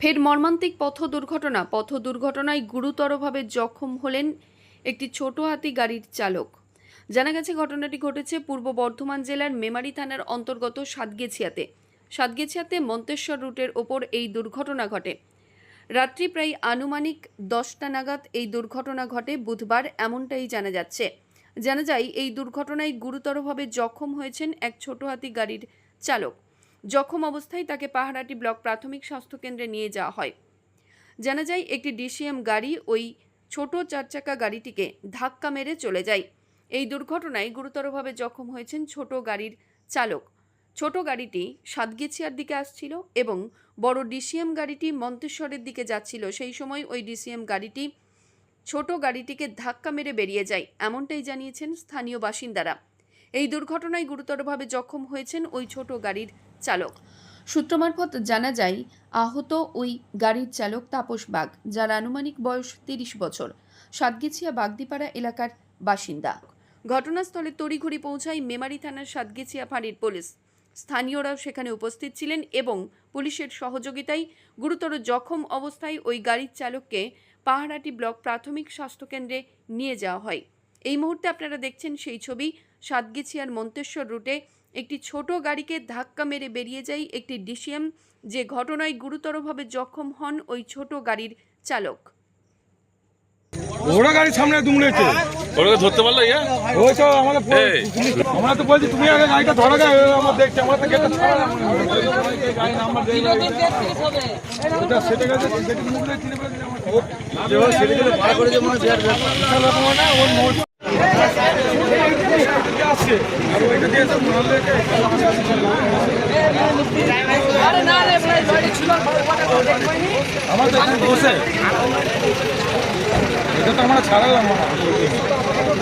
ফের মর্মান্তিক পথ দুর্ঘটনা। পথ দুর্ঘটনায় গুরুতরভাবে জখম হলেন একটি ছোট হাতি গাড়ির চালক। জানা গেছে, ঘটনাটি ঘটেছে পূর্ব বর্ধমান জেলার মেমারি থানার অন্তর্গত সাতগেছিয়াতে। সাতগেছিয়াতে মন্তেশ্বর রুটের ওপর এই দুর্ঘটনা ঘটে। রাত্রি প্রায় আনুমানিক দশটা নাগাদ এই দুর্ঘটনা ঘটে বুধবার, এমনটাই জানা যাচ্ছে। জানা যায়, এই দুর্ঘটনায় গুরুতরভাবে জখম হয়েছেন এক ছোট হাতি গাড়ির চালক। জখম অবস্থায় তাকে পাহারাটি ব্লক প্রাথমিক স্বাস্থ্যকেন্দ্রে নিয়ে যাওয়া হয়। জানা যায়, একটি ডিসিএম গাড়ি ওই ছোট চারচাকা গাড়িটিকে ধাক্কা মেরে চলে যায়। এই দুর্ঘটনায় গুরুতরভাবে জখম হয়েছেন ছোট গাড়ির চালক। ছোট গাড়িটি সাতগেছিয়ার দিকে আসছিল এবং বড় ডিসিএম গাড়িটি মন্তেশ্বরের দিকে যাচ্ছিল। সেই সময় ওই ডিসিএম গাড়িটি ছোট গাড়িটিকে ধাক্কা মেরে বেরিয়ে যায়, এমনটাই জানিয়েছেন স্থানীয় বাসিন্দারা। এই দুর্ঘটনায় গুরুতরভাবে জখম হয়েছেন ওই ছোট গাড়ির চালক। সূত্র মারফত জানা যায়, আহত ওই গাড়ির চালক তাপস বাগ, যার আনুমানিক বয়স তিরিশ বছর, সাতগেছিয়া বাগদিপাড়া এলাকার বাসিন্দা। ঘটনাস্থলে তড়িঘড়ি পৌঁছায় মেমারি থানার সাতগেছিয়া ফাঁড়ির পুলিশ। স্থানীয়রাও সেখানে উপস্থিত ছিলেন এবং পুলিশের সহযোগিতায় গুরুতর জখম অবস্থায় ওই গাড়ির চালককে পাহারাটি ব্লক প্রাথমিক স্বাস্থ্যকেন্দ্রে নিয়ে যাওয়া হয়। এই মুহূর্তে আপনারা দেখছেন সেই ছবি। সাতগিছিয়ার মন্তেশ্বর রুটে একটি ছোট গাড়িকে ধাক্কা মেরে বেরিয়ে যায় একটি ডিসিএম। যে ঘটনায় গুরুতরভাবে জখম হন ওই ছোট গাড়ির চালক। ওরা গাড়ির সামনে দুমড়েছে। ওটাকে ধরতে পারল ইয়া? ওই তো আমাদের। আমরা তো বলছি তুমি আগে গাড়িটা ধরো গা আমার দেখছি আমরা তো গেটটা ছাড়া গাড়ি নাম্বার দিয়ে ওটা সেটে গেছে সেটে আমার সেটে গেলে ভাড়া করে যে মনে না ওর আসছে আর ওইটা দিয়ে তো এখানে বসে। এটা তো আমরা ছাড়ালাম।